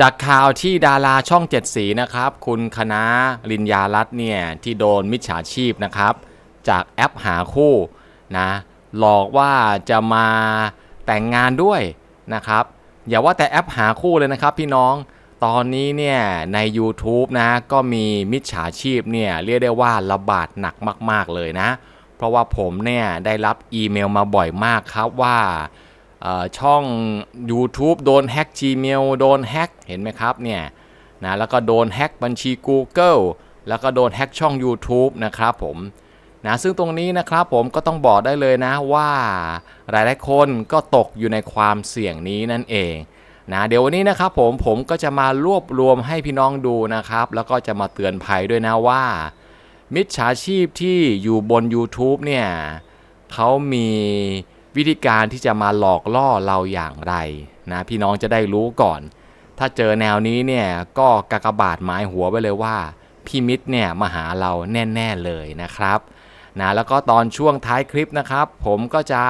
จากข่าวที่ดาราช่องเจ็ดสีนะครับ คุณคณะลินยารัตน์เนี่ย ที่โดนมิจฉาชีพนะครับ จากแอปหาคู่นะหลอกว่าจะมาแต่งงานด้วยนะครับ อย่าว่าแต่แอปหาคู่เลยนะครับพี่น้องตอนนี้เนี่ยใน YouTube นะก็มีมิจฉาชีพเนี่ยเรียกได้ว่าระบาดหนักมาก ๆ เลยนะ เพราะว่าผมเนี่ยได้รับอีเมลมาบ่อยมากครับว่า ช่อง YouTube โดนแฮ็ก Gmail โดนแฮ็กเห็นไหมครับเนี่ยนะแล้วก็โดนแฮ็กบัญชี Google แล้วก็โดนแฮ็กช่อง YouTube นะครับผมนะซึ่งตรงนี้นะครับผมก็ต้องบอกได้เลยนะว่าหลายๆคนก็ตกอยู่ในความเสี่ยงนี้นั่นเองนะเดี๋ยววันนี้นะครับผมผมก็จะมารวบรวมให้พี่น้องดูนะครับ แล้วก็จะมาเตือนภัยด้วยนะว่า มิจฉาชีพที่อยู่บน YouTube เนี่ยเขามี วิธีการที่จะมาหลอกล่อเราอย่างไรนะพี่น้องจะได้รู้ก่อน ถ้าเจอแนวนี้เนี่ยก็กากบาทหมายหัวไปเลยว่าพี่มิตรเนี่ยมาหาเราแน่ๆเลยนะครับนะแล้วก็ตอนช่วงท้ายคลิปนะครับ ผมก็จะ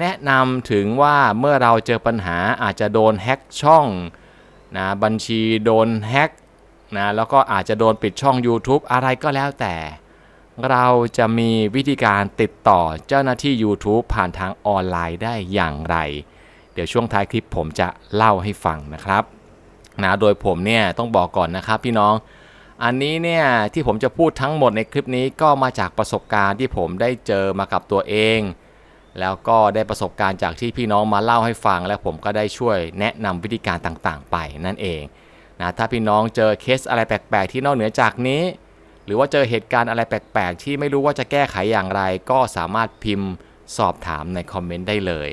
แนะนำถึงว่าเมื่อเราเจอปัญหาอาจจะโดนแฮ็กช่องนะบัญชีโดนแฮ็กนะแล้วก็อาจจะโดนปิดช่อง YouTube อะไรก็แล้วแต่ เราจะมีวิธีการติดต่อเจ้าหน้าที่ YouTube ผ่านทางออนไลน์ได้อย่างไร เดี๋ยวช่วงท้ายคลิปผมจะเล่าให้ฟังนะครับนะโดยผมเนี่ยต้องบอกก่อนนะครับพี่น้อง อันนี้เนี่ยที่ผมจะพูดทั้งหมดในคลิปนี้ก็มาจากประสบการณ์ที่ผมได้เจอมากับตัวเอง แล้วก็ได้ประสบการณ์จากที่พี่น้องมาเล่าให้ฟัง และผมก็ได้ช่วยแนะนำวิธีการต่างๆ ไปนั่นเองนะถ้าพี่น้องเจอเคสอะไรแปลกๆ ที่นอกเหนือจากนี้ หรือว่าเจอเหตุการณ์อะไรแปลก ๆ ที่ไม่รู้ว่าจะแก้ไขอย่างไร ก็สามารถพิมพ์สอบถามในคอมเมนต์ได้เลย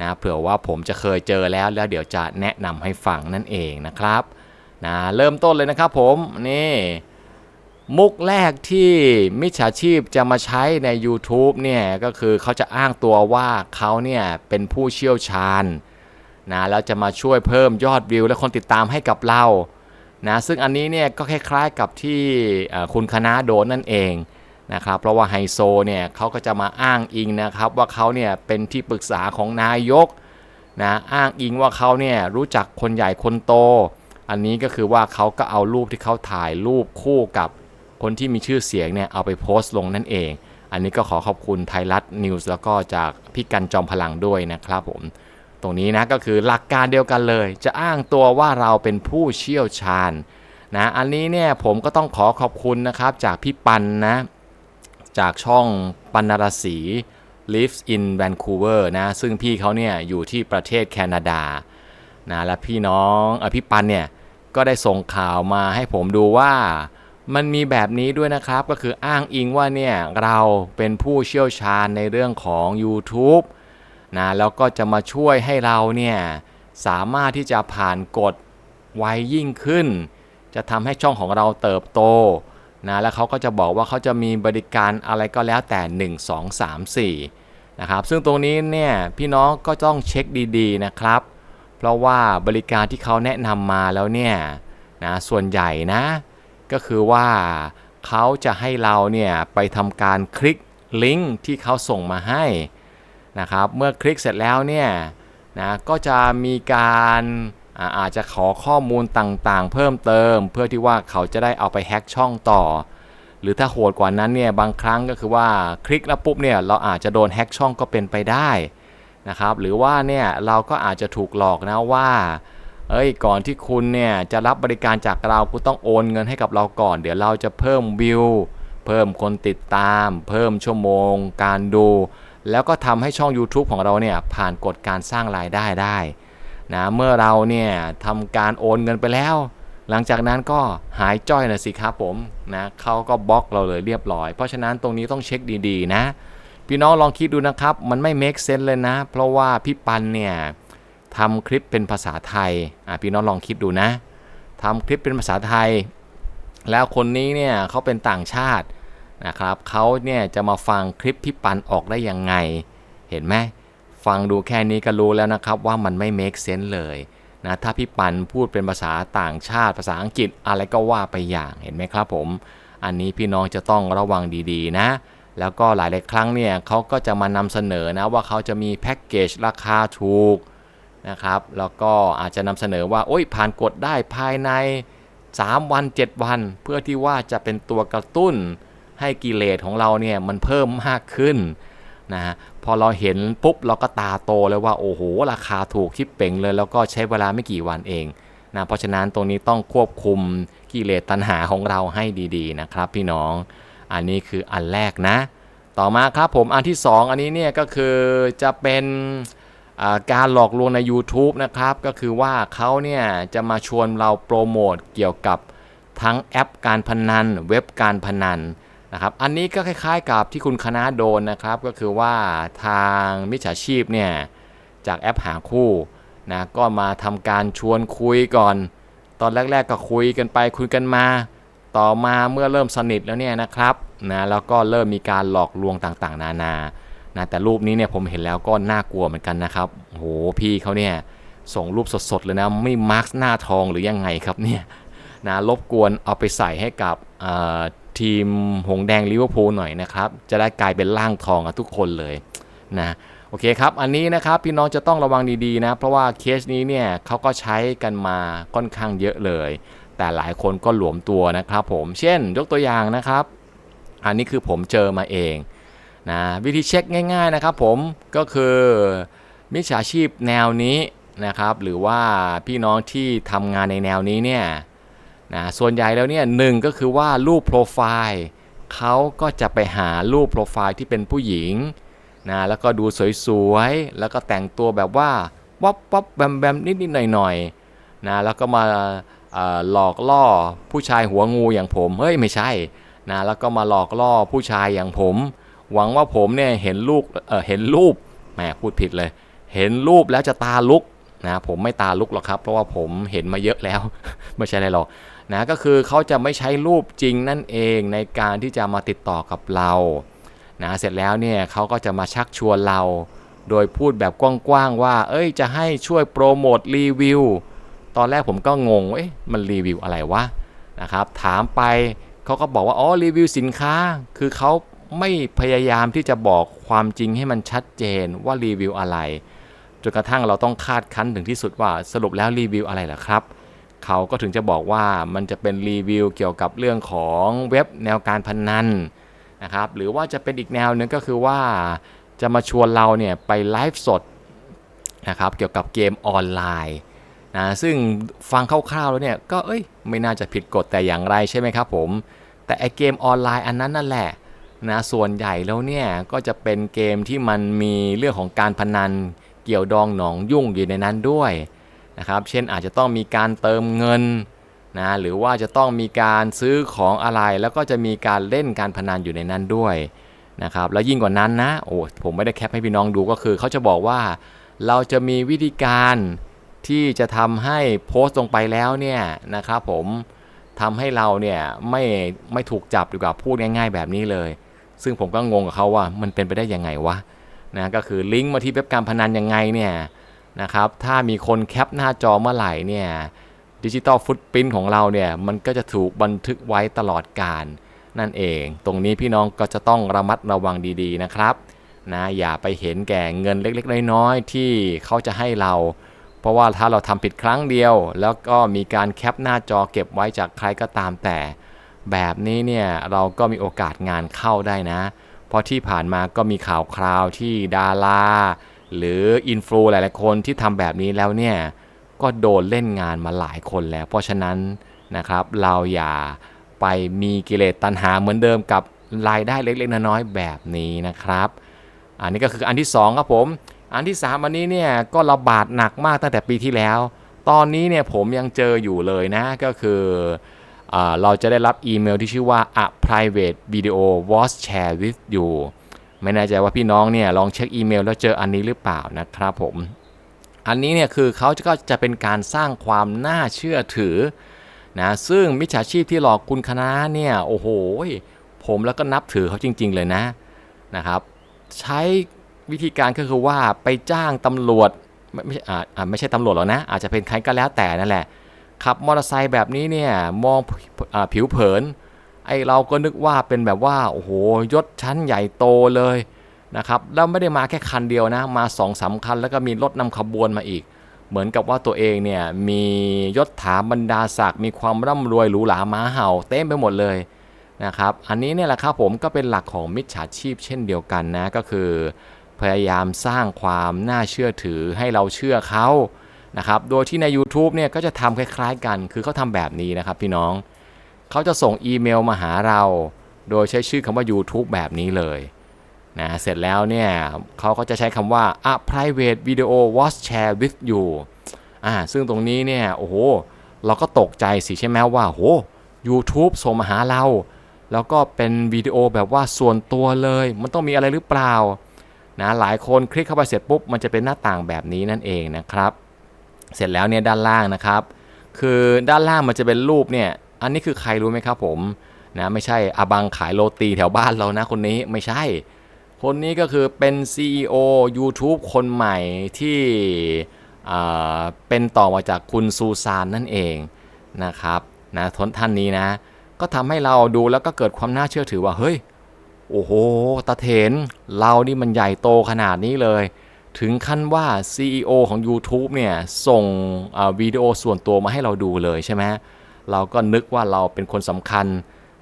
นะเผื่อว่าผมจะเคยเจอแล้วแล้วเดี๋ยวจะแนะนำให้ฟังนั่นเองนะครับนะเริ่มต้นเลยนะครับผมนี่มุกแรกที่มิจฉาชีพจะมาใช้ใน YouTube เนี่ยก็คือเขาจะอ้างตัวว่าเขาเนี่ยเป็นผู้เชี่ยวชาญนะแล้วจะมาช่วยเพิ่มยอดวิวและคนติดตามให้กับเรา นะซึ่งอันนี้เนี่ยก็คล้ายๆกับที่คุณคณะโดนนั่นเองนะครับเพราะว่าไฮโซเนี่ยเขาก็จะมาอ้างอิงนะครับว่าเขาเนี่ยเป็นที่ปรึกษาของนายกนะอ้างอิงว่าเขาเนี่ยรู้จักคนใหญ่คนโต อันนี้ก็คือว่าเขาก็เอารูปที่เขาถ่ายรูปคู่กับคนที่มีชื่อเสียงเนี่ยเอาไปโพสต์ลงนั่นเอง อันนี้ก็ขอขอบคุณไทยรัฐนิวส์แล้วก็จากพี่กันจอมพลังด้วยนะครับผม ตรงนี้นะก็คือหลักการเดียวกันเลย จะอ้างตัวว่าเราเป็นผู้เชี่ยวชาญนะอันนี้เนี่ยผมก็ต้องขอขอบคุณนะครับจากพี่ปันนะ จากช่องปันนรสี lives in Vancouver นะ ซึ่งพี่เขาเนี่ยอยู่ที่ประเทศแคนาดานะและพี่น้องออพี่ปันเนี่ยก็ได้ส่งข่าวมาให้ผมดูว่ามันมีแบบนี้ด้วยนะครับ ก็คืออ้างอิงว่าเนี่ยเราเป็นผู้เชี่ยวชาญในเรื่องของ YouTube นะแล้วก็จะมาช่วยให้เราเนี่ยสามารถที่จะผ่านกฎไวยิ่งขึ้น จะทำให้ช่องของเราเติบโตนะแล้วเขาก็จะบอกว่าเขาจะมีบริการอะไรก็แล้วแต่ 1 2 3 4นะครับซึ่งตรงนี้เนี่ยพี่น้องก็ต้องเช็คดีๆนะครับ เพราะว่าบริการที่เขาแนะนำมาแล้วเนี่ยนะส่วนใหญ่นะก็คือว่าเขาจะให้เราเนี่ยไปทำการคลิกลิงก์ที่เขาส่งมาให้ นะครับเมื่อคลิกเสร็จแล้วเนี่ยนะก็จะมีการอาจจะขอข้อมูลต่างๆ เพิ่มเติม เพื่อที่ว่าเขาจะได้เอาไปแฮ็กช่องต่อ หรือถ้าโหดกว่านั้นเนี่ยบางครั้งก็คือว่าคลิกแล้วปุ๊บเนี่ยเราอาจจะโดนแฮ็กช่องก็เป็นไปได้นะครับหรือว่าเนี่ยเราก็อาจจะถูกหลอกนะว่าเอ้ยก่อนที่คุณเนี่ยจะรับบริการจากเราคุณต้องโอนเงินให้กับเราก่อน เดี๋ยวเราจะเพิ่มวิว เพิ่มคนติดตาม เพิ่มชั่วโมง การดู แล้วก็ทำให้ช่อง YouTube ของเราเนี่ยผ่านกฎการสร้างรายได้ได้นะเมื่อเราเนี่ยทำการโอนเงินไปแล้ว หลังจากนั้นก็หายจ้อยนะสิครับผมนะเขาก็บล็อกเราเลยเรียบร้อย เพราะฉะนั้นตรงนี้ต้องเช็คดีๆ นะ พี่น้องลองคิดดูนะครับ มันไม่ make sense เลยนะ เพราะว่าพี่ปันเนี่ยทำคลิปเป็นภาษาไทยอะพี่น้องลองคิดดูนะทำคลิปเป็นภาษาไทย แล้วคนนี้เนี่ยเขาเป็นต่างชาติ นะครับเขาเนี่ยจะมาฟังคลิปพี่ปันออกได้ยังไง เห็นไหมฟังดูแค่นี้ก็รู้แล้วนะครับว่ามันไม่ make sense เลยนะถ้าพี่ปันพูดเป็นภาษาต่างชาติ ภาษาอังกฤษอะไรก็ว่าไปอย่างเห็นไหมครับผม อันนี้พี่น้องจะต้องระวังดีๆนะ แล้วก็หลายๆครั้งเนี่ยเขาก็จะมานำเสนอนะว่าเขาจะมีแพ็กเกจราคาถูกนะครับแล้วก็อาจจะนำเสนอว่าโอ้ยผ่านกฎได้ภายใน 3 วัน 7 วัน เพื่อที่ว่าจะเป็นตัวกระตุ้น ให้กิเลสของเราเนี่ยมันเพิ่มมากขึ้นนะฮะพอเราเห็นปุ๊บเราก็ตาโตเลยว่าโอ้โหราคาถูกคิดเป่งเลย แล้วก็ใช้เวลาไม่กี่วันเองนะเพราะฉะนั้นตรงนี้ต้องควบคุมกิเลสตัณหาของเราให้ดีๆนะครับพี่น้อง อันนี้คืออันแรกนะ ต่อมาครับผมอันที่ 2 อันนี้เนี่ยก็คือจะเป็นการหลอกลวงใน YouTube นะครับ ก็คือว่าเขาเนี่ยจะมาชวนเราโปรโมทเกี่ยวกับทั้งแอปการพนันเว็บการพนัน นะครับ อันนี้ก็คล้ายๆกับที่คุณคณะโดนนะครับ ก็คือว่าทางมิจฉาชีพเนี่ยจากแอปหาคู่นะก็มาทำการชวนคุยก่อน ตอนแรก ๆ ก็คุยกันไปคุยกันมา ต่อมาเมื่อเริ่มสนิทแล้วเนี่ยนะครับนะแล้วก็เริ่มมีการหลอกลวงต่างๆ นานานะแต่รูปนี้เนี่ยผมเห็นแล้วก็น่ากลัวเหมือนกันนะครับโอ้โหพี่เขาเนี่ยส่งรูปสดๆเลยนะไม่มาร์กหน้าทองหรือยังไงครับเนี่ยนะรบกวนเอาไปใส่ให้กับ ทีมหงแดงลิเวอร์พูลหน่อยนะครับ จะได้กลายเป็นร่างทองกับทุกคนเลยนะโอเคครับ อันนี้นะครับพี่น้องจะต้องระวังดีๆนะ เพราะว่าเคสนี้เนี่ยเขาก็ใช้กันมาค่อนข้างเยอะเลย แต่หลายคนก็หลวมตัวนะครับผม เช่นยกตัวอย่างนะครับ อันนี้คือผมเจอมาเองนะวิธีเช็คง่าย ๆนะครับผมก็คือมิจฉาชีพแนวนี้นะครับ หรือว่าพี่น้องที่ทำงานในแนวนี้เนี่ย นะส่วนใหญ่แล้วเนี่ยหนึ่งก็คือว่ารูปโปรไฟล์เขาก็จะไปหารูปโปรไฟล์ที่เป็นผู้หญิงนะแล้วก็ดูสวยๆ แล้วก็แต่งตัวแบบว่าวับวับแบมแบมนิดๆหน่อยๆนะแล้วก็มาหลอกล่อผู้ชายหัวงูอย่างผมเฮ้ยไม่ใช่นะแล้วก็มาหลอกล่อผู้ชายอย่างผม หวังว่าผมเนี่ยเห็นลูกเออเห็นรูปแหมพูดผิดเลย เห็นรูปแล้วจะตาลุกนะผมไม่ตาลุกหรอกครับ เพราะว่าผมเห็นมาเยอะแล้ว ไม่ใช่อะไรหรอก นะก็คือเขาจะไม่ใช้รูปจริงนั่นเองในการที่จะมาติดต่อกับเรานะเสร็จแล้วเนี่ยเขาก็จะมาชักชวนเรา โดยพูดแบบกว้างๆว่า เอ้ยจะให้ช่วยโปรโมทรีวิวตอนแรกผมก็งงเอ๊ะมันรีวิวอะไรวะนะครับ ถามไปเขาก็บอกว่าอ๋อรีวิวสินค้า คือเขาไม่พยายามที่จะบอกความจริงให้มันชัดเจนว่ารีวิวอะไรจนกระทั่งเราต้องคาดคั้นถึงที่สุดว่าสรุปแล้วรีวิวอะไรล่ะครับ เขาก็ถึงจะบอกว่ามันจะเป็นรีวิวเกี่ยวกับเรื่องของเว็บแนวการพนันนะครับหรือว่าจะเป็นอีกแนวหนึงก็คือว่าจะมาชวนเราเนี่ยไปไลฟ์สดนะครับเกี่ยวกับเกมออนไลน์นะซึ่งฟังคร่าวๆแล้วเนี่ยก็เอ้ยไม่น่าจะผิดกฎแต่อย่างไรใช่ไหมครับผมแต่ไอเกมออนไลน์อันนั้นนั่นแหละนะส่วนใหญ่แล้วเนี่ยก็จะเป็นเกมที่มันมีเรื่องของการพนันเกี่ยวดองหนองยุ่งอยู่ในนั้นด้วย นะครับ เช่นอาจจะต้องมีการเติมเงินนะหรือว่าจะต้องมีการซื้อของอะไร แล้วก็จะมีการเล่นการพนันอยู่ในนั้นด้วยนะครับแล้วยิ่งกว่านั้นนะโอ้ผมไม่ได้แคปให้พี่น้องดูก็คือเขาจะบอกว่าเราจะมีวิธีการที่จะทำให้โพสต์ลงไปแล้วเนี่ยนะครับผมทำให้เราเนี่ยไม่ไม่ถูกจับดีกว่าพูดง่าย ๆ แบบนี้เลย ซึ่งผมก็งงกับเขาว่ามันเป็นไปได้ยังไงวะนะก็คือลิงก์มาที่เว็บการพนันยังไงเนี่ย นะครับ ถ้ามีคนแคปหน้าจอเมื่อไหร่เนี่ยดิจิตอลฟุตพิ้นของเราเนี่ยมันก็จะถูกบันทึกไว้ตลอดการนั่นเอง ตรงนี้พี่น้องก็จะต้องระมัดระวังดีๆนะครับนะอย่าไปเห็นแก่เงินเล็กๆ น้อยๆที่เขาจะให้เรา เพราะว่าถ้าเราทำผิดครั้งเดียว แล้วก็มีการแคปหน้าจอเก็บไว้จากใครก็ตามแต่ แบบนี้เนี่ยเราก็มีโอกาสงานเข้าได้นะ เพราะที่ผ่านมาก็มีข่าวคราวที่ดารา หรืออินฟลูหลายๆคนที่ทำแบบนี้แล้วเนี่ยก็โดนเล่นงานมาหลายคนแล้ว เพราะฉะนั้นนะครับเราอย่าไปมีกิเลสตัณหาเหมือนเดิมกับรายได้เล็กๆน้อยๆแบบนี้นะครับ อันนี้ก็คืออันที่2ครับผม อันที่ 3 อันนี้เนี่ยก็ระบาดหนักมากตั้งแต่ปีที่แล้ว ตอนนี้เนี่ยผมยังเจออยู่เลยนะก็คืออเราจะได้รับอีเมลที่ชื่อว่า a private video was shared with you ไม่แน่ใจว่าพี่น้องเนี่ยลองเช็คอีเมลแล้วเจออันนี้หรือเปล่านะครับผม อันนี้เนี่ยคือเขาก็จะเป็นการสร้างความน่าเชื่อถือนะซึ่งมิจฉาชีพที่หลอกคุณคณะเนี่ยโอ้โหผมแล้วก็นับถือเขาจริง ๆ เลยนะนะครับ ใช้วิธีการก็คือว่าไปจ้างตำรวจไม่ไม่ใช่อ่าอาไม่ใช่ตำรวจหรอกนะ อาจจะเป็นใครก็แล้วแต่นั่นแหละขับมอเตอร์ไซค์แบบนี้เนี่ยมองอผิวเผิน ไอเราก็นึกว่าเป็นแบบว่าโอ้โหยศชั้นใหญ่โตเลยนะครับแล้วไม่ได้มาแค่คันเดียวนะมา2อสาคัน แล้วก็มีรถนำขบวนมาอีก เหมือนกับว่าตัวเองเนี่ยมียศถาบรรดาศักดิ์มีความร่ำรวยหรูหราม้าเห่าเต็มไปหมดเลยนะครับอันนี้เนี่ยแหละครับผมก็เป็นหลักของมิจฉาชีพเช่นเดียวกันนะก็คือ พยายามสร้างความน่าเชื่อถือให้เราเชื่อเขานะครับโดยที่ใน YouTube เนี่ยก็จะทำคล้ายๆกัน คือเขาทำแบบนี้นะครับพี่น้อง เขาจะส่งอีเมลมาหาเรา โดยใช้ชื่อคำว่า YouTube แบบนี้เลยนะเสร็จแล้วเนี่ยเขาก็จะใช้คำว่า a private video was shared with you อ่าซึ่งตรงนี้เนี่ยโอ้โหเราก็ตกใจสิใช่ไหมว่าโห YouTube ส่งมาหาเรา แล้วก็เป็นวิดีโอแบบว่าส่วนตัวเลย มันต้องมีอะไรหรือเปล่านะหลายคนคลิกเข้าไปเสร็จปุ๊บ มันจะเป็นหน้าต่างแบบนี้นั่นเองนะครับ เสร็จแล้วเนี่ยด้านล่างนะครับ คือด้านล่างมันจะเป็นรูปเนี่ย อันนี้คือใครรู้ไหมครับผมนะไม่ใช่อาบังขายโรตีแถวบ้านเรานะคนนี้ไม่ใช่ คนนี้ก็คือเป็น CEO YouTube คนใหม่ที่เป็นต่อมาจากคุณซูซานนั่นเองนะครับนะท,ท่านนี้นะ ก็ทำให้เราดูแล้วก็เกิดความน่าเชื่อถือว่าเฮ้ยโอ้โหตาเถนเรานี่มันใหญ่โตขนาดนี้เลย ถึงขั้นว่า CEO ของ YouTube เนี่ย ส่งวิดีโอส่วนตัวมาให้เราดูเลยใช่ไหม เราก็นึกว่าเราเป็นคนสำคัญ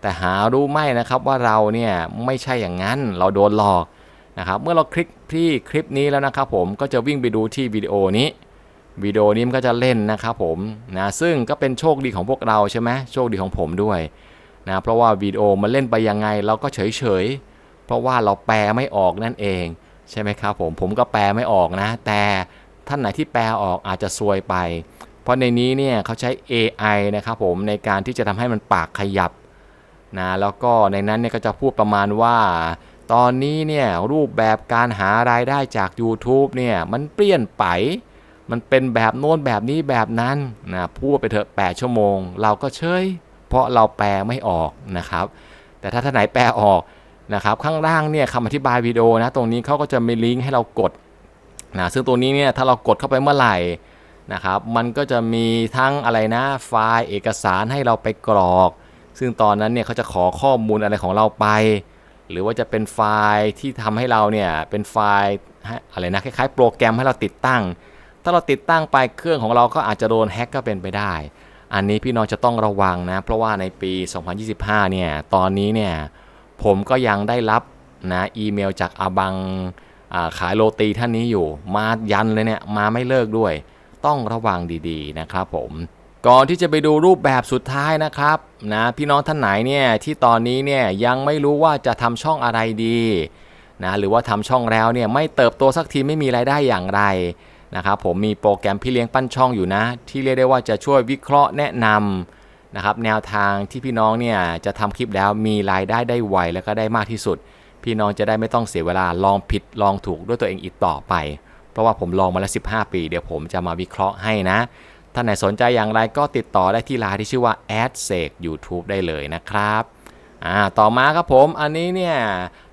แต่หารู้ไหมนะครับว่าเราเนี่ยไม่ใช่อย่างนั้นเราโดนหลอกนะครับเมื่อเราคลิกที่คลิปนี้แล้วนะครับผมก็จะวิ่งไปดูที่วิดีโอนี้วิดีโอนี้มันก็จะเล่นนะครับผมนะซึ่งก็เป็นโชคดีของพวกเราใช่ไหมโชคดีของผมด้วยนะเพราะว่าวิดีโอมันเล่นไปยังไงเราก็เฉยเฉยเพราะว่าเราแปลไม่ออกนั่นเอง ใช่ไหมครับผมผมก็แปลไม่ออกนะ แต่ท่านไหนที่แปลออกอาจจะซวยไป เพราะในนี้เนี่ยเขาใช้ AI นะครับผมในการที่จะทำให้มันปากขยับนะแล้วก็ในนั้นเนี่ยก็จะพูดประมาณว่า ตอนนี้เนี่ยรูปแบบการหารายได้จาก YouTube เนี่ยมันเปลี่ยนไป มันเป็นแบบโน้นแบบนี้แบบนั้นนะพูดไปเถอะ 8 ชั่วโมง เราก็เฉยเพราะเราแปลไม่ออกนะครับ แต่ถ้าท่านไหนแปลออกนะครับข้างล่างเนี่ยคำอธิบายวิดีโอนะตรงนี้เขาก็จะมีลิงก์ให้เรากดนะซึ่งตัวนี้เนี่ยถ้าเรากดเข้าไปเมื่อไหร่ นะครับมันก็จะมีทั้งอะไรนะไฟล์เอกสารให้เราไปกรอก ซึ่งตอนนั้นเนี่ยเขาจะขอข้อมูลอะไรของเราไป หรือว่าจะเป็นไฟล์ที่ทำให้เราเนี่ยเป็นไฟล์อะไรนะคล้ายๆ โปรแกรมให้เราติดตั้ง ถ้าเราติดตั้งไปเครื่องของเราก็อาจจะโดนแฮ็กก็เป็นไปได้ อันนี้พี่น้องจะต้องระวังนะ เพราะว่าในปี 2025 เนี่ยตอนนี้เนี่ยผมก็ยังได้รับนะอีเมลจากอาบังาขายโรตีท่านนี้อยู่ มายันเลยเนี่ยมาไม่เลิกด้วย ต้องระวังดีๆนะครับผมก่อนที่จะไปดูรูปแบบสุดท้ายนะครับนะพี่น้องท่านไหนเนี่ยที่ตอนนี้เนี่ยยังไม่รู้ว่าจะทำช่องอะไรดีนะหรือว่าทำช่องแล้วเนี่ยไม่เติบโตสักทีไม่มีรายได้อย่างไรนะครับผมมีโปรแกรมพี่เลี้ยงปั้นช่องอยู่นะ ที่เรียกได้ว่าจะช่วยวิเคราะห์แนะนำนะครับแนวทางที่พี่น้องเนี่ยจะทำคลิปแล้วมีรายได้ได้ไวแล้วก็ได้มากที่สุด พี่น้องจะได้ไม่ต้องเสียเวลาลองผิดลองถูกด้วยตัวเองอีกต่อไป เพราะว่าผมลองมาแล้ว 15 ปี เดี๋ยวผมจะมาวิเคราะห์ให้นะท่านไหนสนใจอย่างไรก็ติดต่อได้ที่ไลน์ที่ชื่อว่า a d s e k YouTube ได้เลยนะครับอ่าต่อมาครับผมอันนี้เนี่ย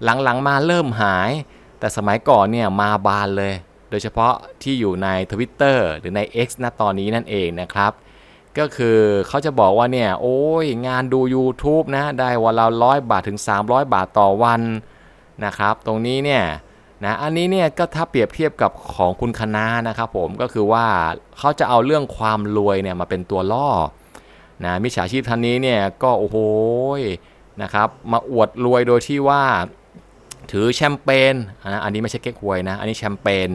หลังๆมาเริ่มหาย แต่สมัยก่อนเนี่ยมาบานเลย โดยเฉพาะที่อยู่ใน Twitter หรือใน X ณตอนนี้นั่นเองนะครับก็คือเขาจะบอกว่าเนี่ยโอ้ยงานดู YouTube นะ ได้วันละร้อยบาทถึง 300 บาทต่อวันนะครับ ตรงนี้เนี่ย นะอันนี้เนี่ยก็ถ้าเปรียบเทียบกับของคุณคณะนะครับผมก็คือว่าเขาจะเอาเรื่องความรวยเนี่ยมาเป็นตัวล่อนะมิจฉาชีพท่านนี้เนี่ยก็โอ้โหนะครับมาอวดรวยโดยที่ว่าถือแชมเปญนะอันนี้ไม่ใช่เก๊กฮวยนะอันนี้แชมเปญ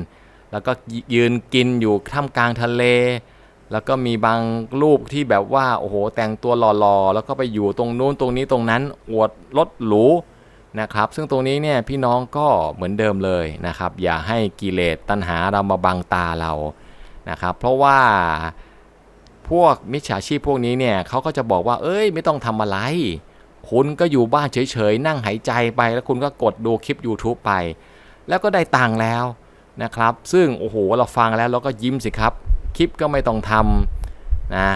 แล้วก็ยืนกินอยู่ท่ามกลางทะเล แล้วก็มีบางรูปที่แบบว่าโอ้โหแต่งตัวหล่อๆ แล้วก็ไปอยู่ตรงนู้นตรงนี้ตรงนั้น อวดรถหรู นะครับซึ่งตรงนี้เนี่ยพี่น้องก็เหมือนเดิมเลยนะครับ อย่าให้กิเลสตัณหาเรามาบังตาเรานะครับ เพราะว่าพวกมิจฉาชีพพวกนี้เนี่ยเขาก็จะบอกว่า เอ้ยไม่ต้องทำอะไร คุณก็อยู่บ้านเฉยๆ นั่งหายใจไป แล้วคุณก็กดดูคลิป YouTube ไป แล้วก็ได้ตังค์แล้วนะครับ ซึ่งโอ้โหเราฟังแล้วเราก็ยิ้มสิครับ คลิปก็ไม่ต้องทำนะ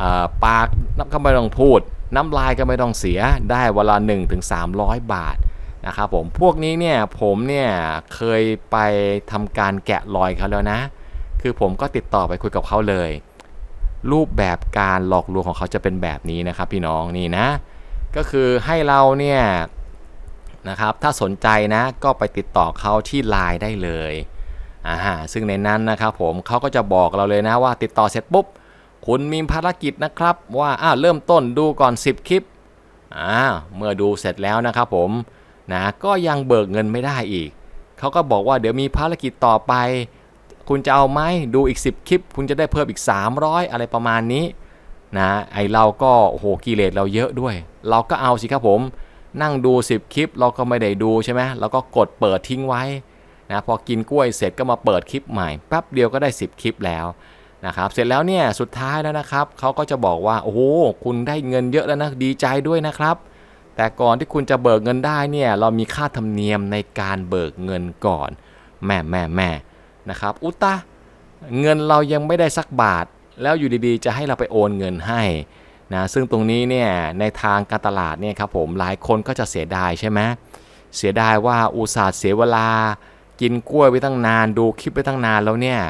อ่าปากก็ไม่ต้องพูด น้ำลายก็ไม่ต้องเสียได้เวลา1ถึง300 บาทนะครับผมพวกนี้เนี่ยผมเนี่ยเคยไปทำการแกะรอยเขาแล้วนะ คือผมก็ติดต่อไปคุยกับเขาเลย รูปแบบการหลอกลวงของเขาจะเป็นแบบนี้นะครับพี่น้องนี่นะ ก็คือให้เราเนี่ยนะครับถ้าสนใจนะก็ไปติดต่อเขาที่ไลน์ได้เลยอ่าซึ่งในนั้นนะครับผมเขาก็จะบอกเราเลยนะว่าติดต่อเสร็จปุ๊บ คุณมีภารกิจนะครับว่าอ้าวเริ่มต้นดูก่อน 10 คลิปอ่าเมื่อดูเสร็จแล้วนะครับผมนะก็ยังเบิกเงินไม่ได้อีก เขาก็บอกว่าเดี๋ยวมีภารกิจต่อไป คุณจะเอาไหมดูอีก 10 คลิป คุณจะได้เพิ่มอีก 300 อะไรประมาณนี้นะไอเราก็โอ้โหกิเลสเราเยอะด้วย เราก็เอาสิครับผม นั่งดู 10 คลิป เราก็ไม่ได้ดูใช่ไหมเราก็กดเปิดทิ้งไว้นะพอกินกล้วยเสร็จก็มาเปิดคลิปใหม่แป๊บเดียวก็ได้ 10 คลิปแล้ว นะครับเสร็จแล้วเนี่ยสุดท้ายแล้วนะครับเขาก็จะบอกว่าโอ้โหคุณได้เงินเยอะแล้วนะดีใจด้วยนะครับ แต่ก่อนที่คุณจะเบิกเงินได้เนี่ยเรามีค่าธรรมเนียมในการเบิกเงินก่อนแม่แม่แม่นะครับอุตะเงินเรายังไม่ได้สักบาท แล้วอยู่ดีๆ จะให้เราไปโอนเงินให้นะซึ่งตรงนี้เนี่ยในทางการตลาดเนี่ยครับผมหลายคนก็จะเสียดายใช่ไหมเสียดายว่าอุตส่าห์เสียเวลา กินกล้วยไปตั้งนาน ดูคลิปไปตั้งนานแล้วเนี่ย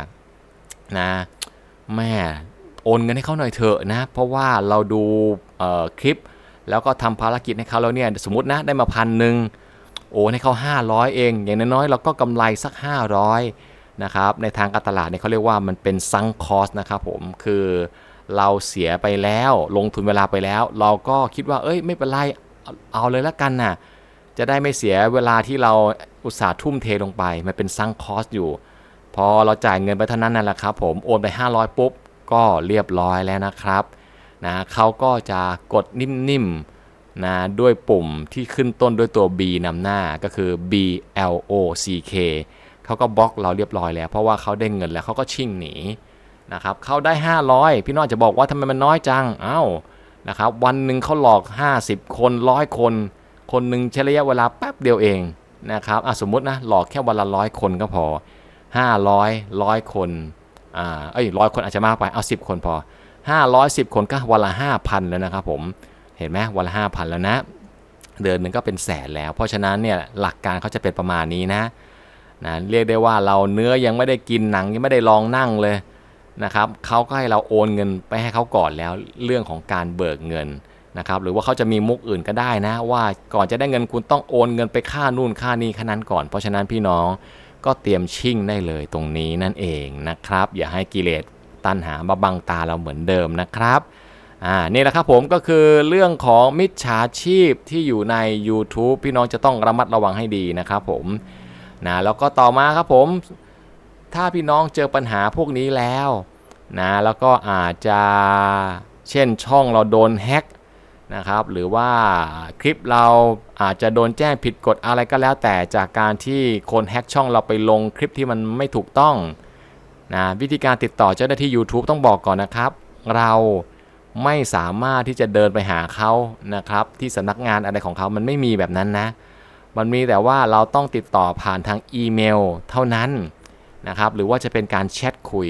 นะ แม่โอนเงินให้เขาหน่อยเถอะนะ เพราะว่าเราดูคลิป แล้วก็ทำภารกิจให้เขาแล้วเนี่ยสมมตินะได้มาพันหนึ่งโอนให้เขา500 เอง อย่างน้อยๆเราก็กำไรสัก 500นะครับในทางการตลาดเนี่ยเขาเรียกว่ามันเป็นซังคอสนะครับผมคือเราเสียไปแล้วลงทุนเวลาไปแล้ว เราก็คิดว่าเอ้ยไม่เป็นไรเอาเอาเลยละกันนะ่ะจะได้ไม่เสียเวลาที่เราอุตส่าห์ทุ่มเทลงไป มันเป็นซังคอสอยู่ พอเราจ่ายเงินไปเท่านั้นนั่นแหละครับผมโอนไป 500 ปุ๊บก็เรียบร้อยแล้วนะครับนะเขาก็จะกดนิ่มๆนะด้วยปุ่มที่ขึ้นต้นด้วยตัว B นำหน้าก็คือ B L O C K เขาก็บล็อกเราเรียบร้อยแล้ว เพราะว่าเขาได้เงินแล้วเขาก็ชิ่งหนีนะครับเขาได้ 500 พี่น้องจะบอกว่าทำไมมันน้อยจังเอ้านะครับวันหนึ่งเขาหลอก 50 คนร้อยคน คนหนึ่งใช้ระยะเวลาแป๊บเดียวเองนะครับสมมตินะหลอกแค่วันละร้อยคนก็พอ 500ร้อยคนอ่าเอ้ยร้อยคนอาจจะมากไปเอา 10 คนพอ 510 คนก็วันละ 5,000 แล้วนะครับผมเห็นไหมวันละ 5,000 แล้วนะ เดือนหนึ่งก็เป็นแสนแล้ว เพราะฉะนั้นเนี่ยหลักการเขาจะเป็นประมาณนี้นะนะเรียกได้ว่าเราเนื้อยังไม่ได้กินหนังยังไม่ได้ลองนั่งเลยนะครับเขาก็ให้เราโอนเงินไปให้เขาก่อนแล้วเรื่องของการเบิกเงินนะครับหรือว่าเขาจะมีมุกอื่นก็ได้นะ ว่าก่อนจะได้เงินคุณต้องโอนเงินไปค่านู่นค่านี้ค่านั้นก่อน เพราะฉะนั้นพี่น้อง ก็เตรียมชิ่งได้เลยตรงนี้นั่นเองนะครับ อย่าให้กิเลสตัณหามาบังตาเราเหมือนเดิมนะครับอ่านี่แหละครับผมก็คือเรื่องของมิจฉาชีพที่อยู่ใน YouTube พี่น้องจะต้องระมัดระวังให้ดีนะครับผมนะแล้วก็ต่อมาครับผม ถ้าพี่น้องเจอปัญหาพวกนี้แล้วนะแล้วก็อาจจะเช่นช่องเราโดนแฮ็ก นะครับหรือว่าคลิปเราอาจจะโดนแจ้งผิดกฎอะไรก็แล้ว แต่จากการที่คนแฮ็กช่องเราไปลงคลิปที่มันไม่ถูกต้องนะวิธีการติดต่อเจ้าหน้าที่ YouTube ต้องบอกก่อนนะครับ เราไม่สามารถที่จะเดินไปหาเขานะครับ ที่สำนักงานอะไรของเขามันไม่มีแบบนั้นนะ มันมีแต่ว่าเราต้องติดต่อผ่านทางอีเมลเท่านั้นนะครับหรือว่าจะเป็นการแชทคุย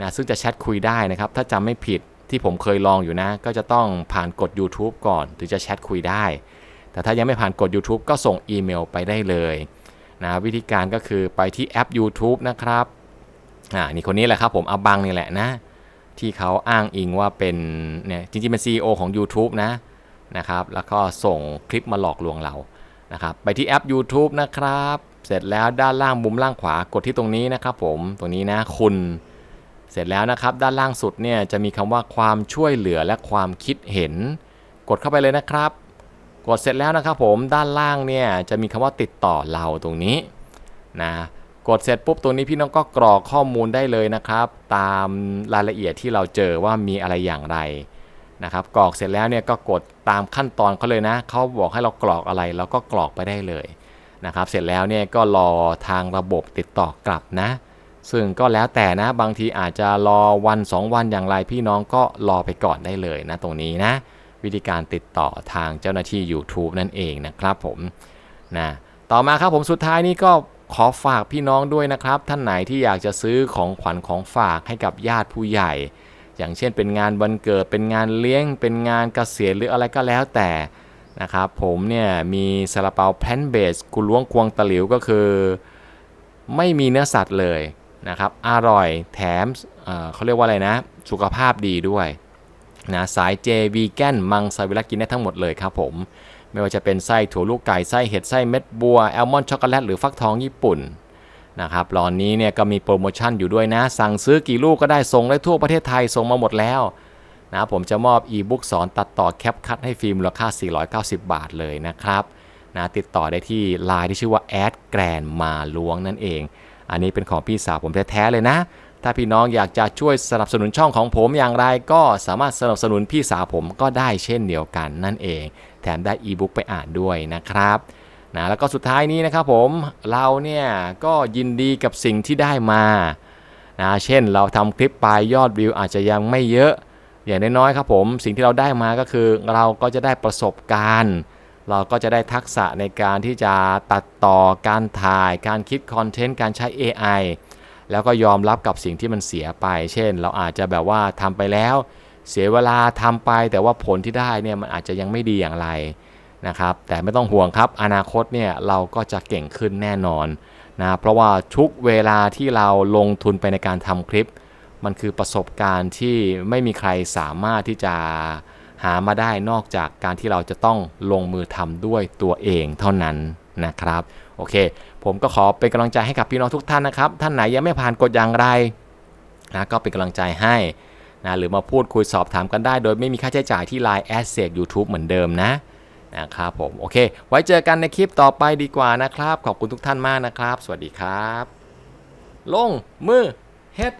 นะซึ่งจะแชทคุยได้นะครับ ถ้าจำไม่ผิด ที่ผมเคยลองอยู่นะ ก็จะต้องผ่านกด YouTube ก่อนถึงจะแชทคุยได้ แต่ถ้ายังไม่ผ่านกด YouTube ก็ส่งอีเมลไปได้เลยนะวิธีการก็คือไปที่แอป YouTube นะครับอ่านี่คนนี้แหละครับผมอาบังนี่แหละนะ ที่เขาอ้างอิงว่าเป็นเนี่ยจริงๆเป็น CEO ของ YouTube นะนะครับแล้วก็ส่งคลิปมาหลอกลวงเรานะครับไปที่แอป YouTube นะครับ เสร็จแล้วด้านล่างมุมล่างขวากดที่ตรงนี้นะครับผมตรงนี้นะคุณ เสร็จแล้วนะครับ ด้านล่างสุดเนี่ยจะมีคำว่าความช่วยเหลือและความคิดเห็น กดเข้าไปเลยนะครับ กดเสร็จแล้วนะครับผมด้านล่างเนี่ยจะมีคำว่าติดต่อเราตรงนี้นะกดเสร็จปุ๊บตรงนี้พี่น้องก็กรอกข้อมูลได้เลยนะครับ ตามรายละเอียดที่เราเจอว่ามีอะไรอย่างไรนะครับกรอกเสร็จแล้วเนี่ยก็กดตามขั้นตอนเขาเลยนะเขาบอกให้เรากรอกอะไรเราก็กรอกไปได้เลยนะครับ เสร็จแล้วเนี่ยก็รอทางระบบติดต่อกลับนะ ซึ่งก็แล้วแต่นะบางทีอาจจะรอวัน 2 วันอย่างไรพี่น้องก็รอไปก่อนได้เลยนะตรงนี้นะ วิธีการติดต่อทางเจ้าหน้าที่ YouTube นั่นเองนะครับผมนะต่อมาครับผมสุดท้ายนี้ก็ขอฝากพี่น้องด้วยนะครับ ท่านไหนที่อยากจะซื้อของขวัญของฝากให้กับญาติผู้ใหญ่ อย่างเช่นเป็นงานวันเกิดเป็นงานเลี้ยง เป็นงานเกษียณหรืออะไรก็แล้วแต่นะครับผมเนี่ยมีซาลาเปาแพนเบสกุล้วงควงตะหลิวก็คือ ไม่มีเนื้อสัตว์เลย นะครับอร่อยแถมเเขาเรียกว่าอะไรนะ สุขภาพดีด้วยนะสายเจวีแกนมังสวิรัตกินได้ทั้งหมดเลยครับผมไม่ว่าจะเป็นไส้ถั่วลูกไก่ไส้เห็ดไส้เม็ดบัวแอลมอนช็อกโกแลตหรือฟักทองญี่ปุ่นนะครับตอนนี้เนี่ยก็มีโปรโมชั่นอยู่ด้วยนะ สั่งซื้อกี่ลูกก็ได้ส่งได้ทั่วประเทศไทยส่งมาหมดแล้วนะผมจะมอบอีบุ๊กสอนตัดต่อแคปคัดให้ฟิล์มมูลค่า 490 บาทเลยนะครับนะติดต่อได้ที่ Line ที่ชื่อว่าแอดแกรนมาล้วงนั่นเอง อันนี้เป็นของพี่สาวผมแท้ๆเลยนะ ถ้าพี่น้องอยากจะช่วยสนับสนุนช่องของผมอย่างไรก็สามารถสนับสนุนพี่สาวผมก็ได้เช่นเดียวกันนั่นเอง แถมได้อีบุ๊กไปอ่านด้วยนะครับนะแล้วก็สุดท้ายนี้นะครับผมเราเนี่ยก็ยินดีกับสิ่งที่ได้มานะเช่นเราทำคลิปไปยอดวิวอาจจะยังไม่เยอะ อย่างน้อยๆครับผมสิ่งที่เราได้มาก็คือเราก็จะได้ประสบการณ์ เราก็จะได้ทักษะในการที่จะตัดต่อการถ่าย การคิดคอนเทนต์ การใช้ AI แล้วก็ยอมรับกับสิ่งที่มันเสียไป เช่น เราอาจจะแบบว่าทำไปแล้ว เสียเวลาทำไป แต่ว่าผลที่ได้เนี่ยมันอาจจะยังไม่ดีอย่างไรนะครับ แต่ไม่ต้องห่วงครับ อนาคตเนี่ยเราก็จะเก่งขึ้นแน่นอนนะเพราะว่าทุกเวลาที่เราลงทุนไปในการทำคลิป มันคือประสบการณ์ที่ไม่มีใครสามารถที่จะ หามาได้นอกจากการที่เราจะต้องลงมือทำด้วยตัวเองเท่านั้นนะครับ โอเค ผมก็ขอเป็นกำลังใจให้กับพี่น้องทุกท่านนะครับ ท่านไหนยังไม่ผ่านกฎอย่างไรนะก็เป็นกำลังใจให้นะหรือมาพูดคุยสอบถามกันได้ โดยไม่มีค่าใช้จ่ายที่ Line แอดเซ YouTube เหมือนเดิมนะนะครับผมโอเค ไว้เจอกันในคลิปต่อไปดีกว่านะครับ ขอบคุณทุกท่านมากนะครับ สวัสดีครับ ลงมือเฮ็ด